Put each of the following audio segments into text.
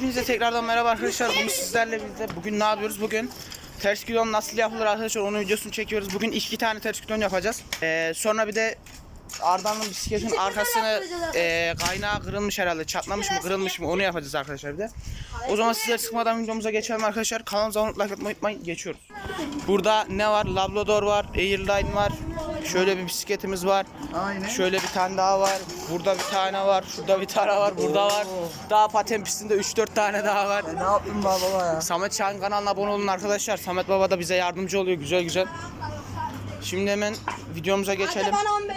Hepinize tekrardan merhaba arkadaşlar. Bugün sizlerle birlikte bugün ne yapıyoruz? Bugün ters nasıl yapılır arkadaşlar onun videosunu çekiyoruz. Bugün iki tane ters yapacağız. Ee, sonra bir de Arda'nın bisikletin arkasını e, kaynağı kırılmış herhalde. Çatlamış mı kırılmış mı onu yapacağız arkadaşlar bir de. O zaman sizleri sıkmadan videomuza geçelim arkadaşlar. Kanalımıza abone olmayı like atmayı unutmayın. Geçiyoruz. Burada ne var? Labrador var, Airline var. Şöyle bir bisikletimiz var. Aynen. Şöyle bir tane daha var. Burada bir tane var. Şurada bir tane var. Burada var. Daha paten pistinde 3-4 tane daha var. Ne yaptın baba ya? Samet Çağın kanalına abone olun arkadaşlar. Samet Baba da bize yardımcı oluyor güzel güzel. Şimdi hemen videomuza geçelim. Bana 15.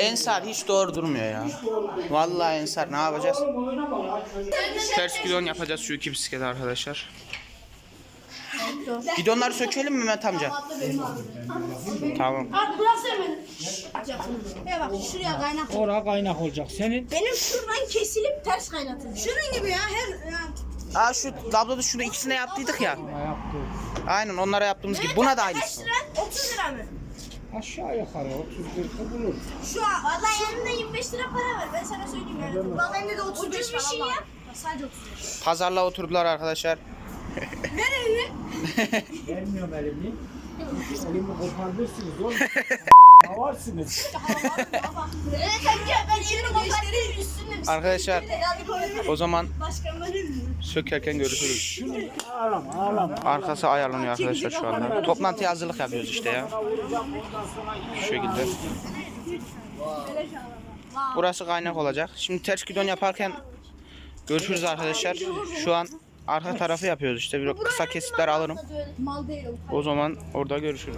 Ensar hiç doğru durmuyor ya. Vallahi Ensar ne yapacağız? Ters gidon yapacağız şu iki bisiklet arkadaşlar. Gidonları sökelim mi Mehmet amca? Tamam. Abi burası sevmedim. Ya bak şuraya kaynak. Ora kaynak olacak. Senin Benim şuradan kesilip ters kaynatıldı. Şunun gibi ya her. Aa şu labda şunu ikisine yaptıydık ya. Aynen onlara yaptığımız gibi. Buna da aynısı. lira? 30 lira mı? Aşağı yukarı 30 40 bulur. Şu an vallahi yanında 25 lira para var. Ben sana söyleyeyim yani. Bak bende de 35 Ucuz bir şey yap. Sadece 35. Pazarla oturdular arkadaşlar. Nereye? Gelmiyorum elimi. Elimi kopartırsınız oğlum. Havarsınız. Arkadaşlar o zaman sökerken görüşürüz. Ağlama ağlama. Arkası ayarlanıyor arkadaşlar şu anda. Toplantıya hazırlık yapıyoruz işte ya. Şu şekilde. Burası kaynak olacak. Şimdi ters gidon yaparken görüşürüz arkadaşlar. Şu an arka tarafı yapıyoruz işte. Bir kısa kesitler alırım. O zaman orada görüşürüz.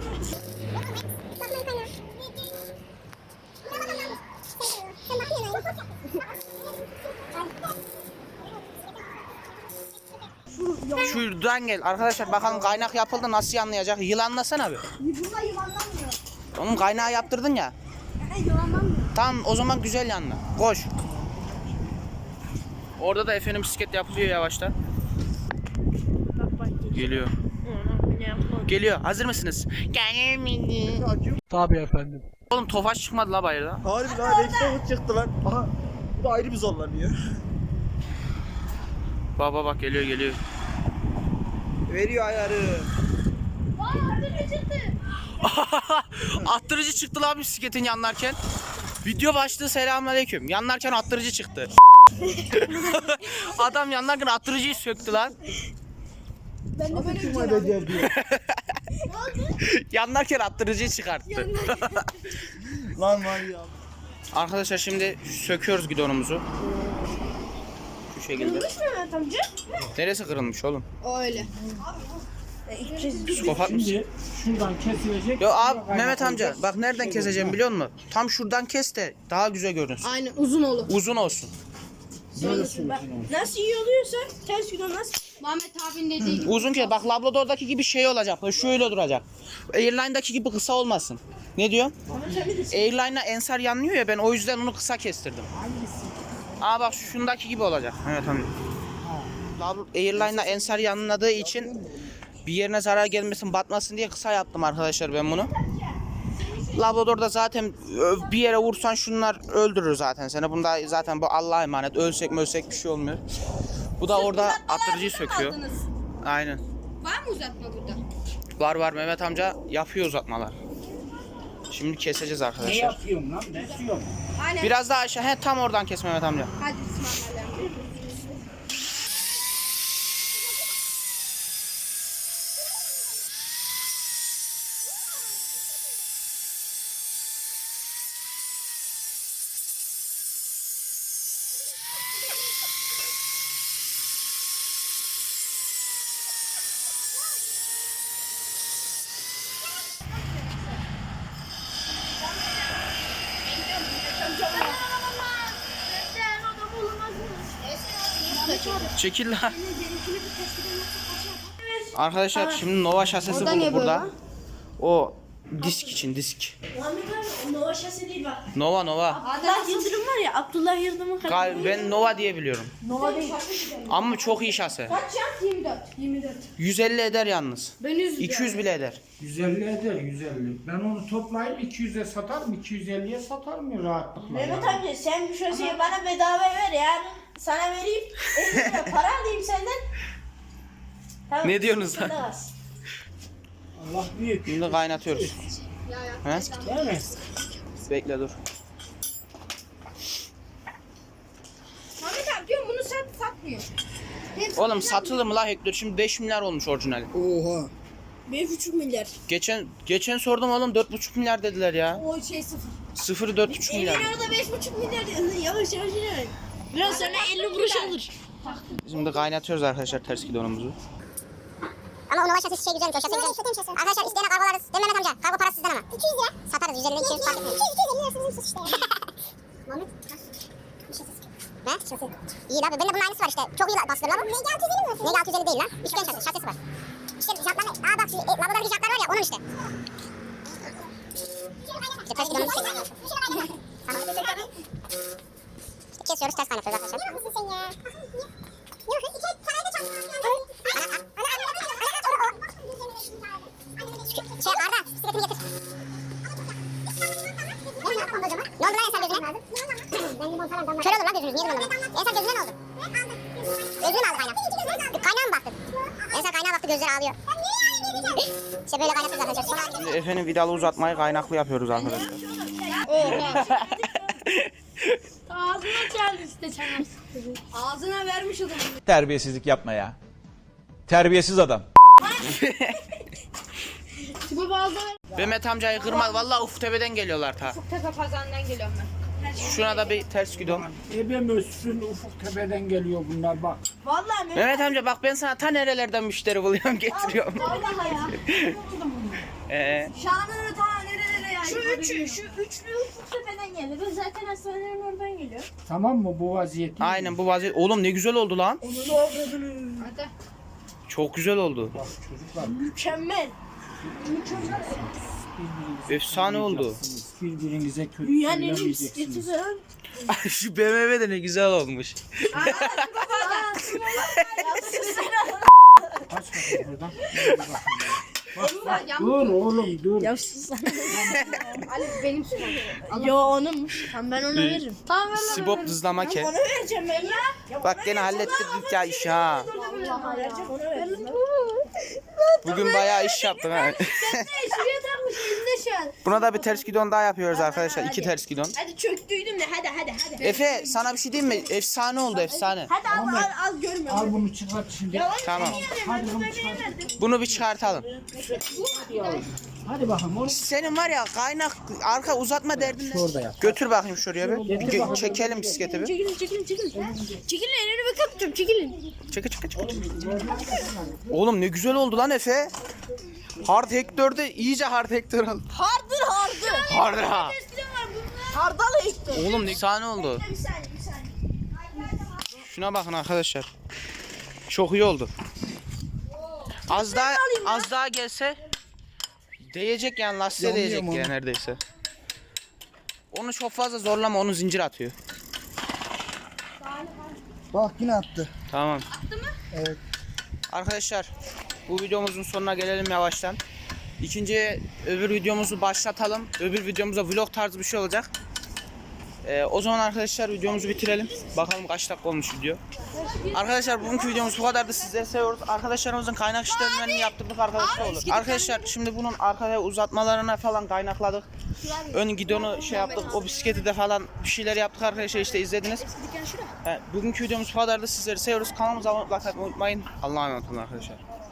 Şuradan gel arkadaşlar bakalım kaynak yapıldı nasıl yanlayacak? Yılanlasana bir. Bunda yılanlanmıyor. Onun kaynağı yaptırdın ya. He yılanlanmıyor. Tamam o zaman güzel yanla. Koş. Orada da efendim bisiklet yapılıyor yavaştan. Geliyor. Geliyor. Hazır mısınız? Gelir miydi? Tabii efendim. Oğlum tofaş çıkmadı la bayırda. Harbi lan Rexon çıktı lan. Aha. Bu da ayrı bir zorlanıyor. Bak bak geliyor geliyor. Veriyor ayarı. Vay artık çıktı. attırıcı çıktı lan bisikletin yanlarken. Video başlığı selamünaleyküm. Yanlarken attırıcı çıktı. Adam yanlarken attırıcıyı söktü lan. Ben de böyle Kim edeceğim diyor. yanlarken attırıcıyı çıkarttı. lan var ya. Arkadaşlar şimdi söküyoruz gidonumuzu. Şekilde. Kırılmış mı Mehmet amca? Neresi kırılmış oğlum? O öyle. Psikopat mısın? Şimdi şuradan kesilecek. Yo abi Mehmet amca bak nereden Şey keseceğim biliyor musun? Tam şuradan kes de daha güzel görünsün. Aynen uzun olur. Uzun olsun. Böylesi Bak, uzun olsun. nasıl iyi oluyorsa ters gidiyor nasıl? Muhammed abinin dediği gibi. Uzun kes. Bak Labrador'daki gibi şey olacak. Şöyle duracak. Airline'daki gibi kısa olmasın. Ne diyor? Airline'a ensar yanlıyor ya ben o yüzden onu kısa kestirdim. Aa bak şundaki gibi olacak. Evet tamam. Airline'a ensar yanladığı için bir yerine zarar gelmesin, batmasın diye kısa yaptım arkadaşlar ben bunu. Labrador'da zaten bir yere vursan şunlar öldürür zaten seni. Bunda zaten bu Allah'a emanet. Ölsek mi ölsek bir şey olmuyor. Bu da orada attırıcıyı söküyor. Aynen. Var mı uzatma burada? Var var Mehmet amca yapıyor uzatmalar. Şimdi keseceğiz Ne arkadaşlar. yapıyorum lan? Besiyorum. Aynen. Biraz daha aşağı. He tam oradan kes Mehmet amca. Hadi ısmarlayalım. Çekil lan. Arkadaşlar şimdi Nova Orada bulduk burada. böyle? O disk için disk. Nova şasi değil bak. Nova Nova. Abdullah Yıldırım var ya Abdullah Yıldırım'ın Gal- Ben Nova diye biliyorum. Nova değil. Ama çok iyi şase. Kaç ya? 24. 24. 150 eder yalnız. Ben 100 200 bile eder. 150 eder 150. Ben onu toplayıp 200'e satarım 250'ye satarım ya rahatlıkla. Mehmet ya. amca sen bu şasiyi bana bedava ver yani. Sana vereyim. 50 lira para alayım senden. Tamam. Ne diyorsunuz lan? Sen de bas. Allah büyük. Şimdi kaynatıyoruz. He? Değil mi? Bekle dur. Mehmet abi diyorum bunu sen satmıyor. Oğlum satılır mı la Hector? Şimdi 5 milyar olmuş orijinali. Oha. 5,5 milyar. Geçen geçen sordum oğlum 4,5 milyar dediler ya. O şey sıfır. Sıfırı 4,5 Evin milyar. orada 5,5 milyar. Yavaş yavaş yavaş. Biraz sonra 50 kuruş alır. Şimdi kaynatıyoruz arkadaşlar ters gidonumuzu. Ama o Nova şasisi şey güzelmiş şasi güzel. Arkadaşlar isteyene kargolarız. Değil mi Mehmet amca? Kargo parası sizden ama. 200 lira. Satarız 150 lira 200 fark etmiyor. 250 lira sizin sus işte. Muhammed. Ne? Şasi. İyi lan. Bende bunun aynısı var işte. Çok iyi bastırıyor lan. Negi 650 mi? Negi 650 değil lan. Üçgen şasi. Şasisi var. İşte jantlar. Aa bak şu e, lavabodaki jantlar var ya onun işte. İşte ters gidiyoruz. Tamam. Kesiyoruz ters kaynatıyoruz arkadaşlar. Ne yapıyorsun sen ya? Yok, iki parayı da Şey Arda, bisikletimi getir. Ne oldu lan Ensar gözüne? Kör olur lan gözünüz, niye duruyor Ensar gözüne ne oldu? Gözüne mi aldı kaynağı? Kaynağa mı baktın? Ensar kaynağa baktı, gözleri ağlıyor. İşte böyle arkadaşlar. Sonra Şimdi Efe'nin vidalı uzatmayı kaynaklı yapıyoruz arkadaşlar. Geldi işte çanar. Ağzına vermiş adam. Terbiyesizlik yapma ya. Terbiyesiz adam. Bu bazı Mehmet amcayı kırmaz. Vallahi uf tepeden geliyorlar ta. tepe pazarından geliyorum ben. Şuna da bir ters gidon. Ebe Mössün ufuk tepeden geliyor bunlar bak. Vallahi mi? Mehmet amca bak ben sana ta nerelerden müşteri buluyorum getiriyorum. Vallahi ya. Ee, Şanını ta. Şu üçü, şu üçlü ufuk tepeden geldi. Ben zaten hastanelerin oradan geliyor. Tamam mı bu vaziyet? aynen bu vaziyet. Oğlum ne güzel oldu lan. Hadi. Çok güzel oldu. Bak çocuklar Mükemmel. Efsane oldu. birbirinize kötü Dünyanın en iyi bisikleti söylemeyeceksiniz. falan. Şu BMW de ne güzel olmuş. Kaç bakayım buradan. Dur oğlum dur. Ya sus Ali benim sıram. Yo onunmuş. Tamam ben ona veririm. Tamam ver Sibop hızlama ke. Ona vereceğim ben ya. Bak gene hallettirdik ya işi ha. Ona. Bugün bayağı iş yaptın ha. Şuraya şu an. Buna da bir ters gidon daha yapıyoruz arkadaşlar. İki ters gidon. Hadi çöktüydüm de hadi hadi hadi. Efe sana bir şey diyeyim mi? Efsane oldu efsane. Hadi al al al görmüyorum. Al bunu çıkart şimdi. Tamam. Hadi bunu çıkart. Bunu bir çıkartalım. Hadi bakalım oğlum. Senin var ya kaynak arka uzatma derdin ne? Şurada yap. Götür bakayım şuraya bir. Ge- çekelim bisikleti bir. Çekilin çekilin çekilin. Çekilin elini bir kaptım çekilin. Çeke çeke çeke. Oğlum ne güzel oldu lan Efe. Hard Hector'da iyice Hard Hector oldu. Hardır hardır. Hard ha. Hardalı işte. Oğlum ne sahne oldu. Bir saniye bir saniye. Şuna bakın arkadaşlar. Çok iyi oldu. Az daha az daha gelse değecek yani lastiğe Yanıyor değecek mu? ya neredeyse. Onu çok fazla zorlama onu zincir atıyor. Bak yine attı. Tamam. Attı mı? Evet. Arkadaşlar bu videomuzun sonuna gelelim yavaştan. İkinci öbür videomuzu başlatalım. Öbür videomuzda vlog tarzı bir şey olacak. Ee, o zaman arkadaşlar videomuzu bitirelim. Bakalım kaç dakika olmuş video. Arkadaşlar bugünkü videomuz bu kadardı. Sizleri seviyoruz. Arkadaşlarımızın kaynak işlemlerini yaptırdık arkadaşlar olur. Arkadaşlar şimdi bunun arkaya uzatmalarına falan kaynakladık. Ön gidonu şey yaptık. O bisikleti de falan bir şeyler yaptık arkadaşlar işte izlediniz. He, bugünkü videomuz bu kadardı. Sizleri seviyoruz. Kanalımıza abone olmayı unutmayın. Allah'a emanet olun arkadaşlar.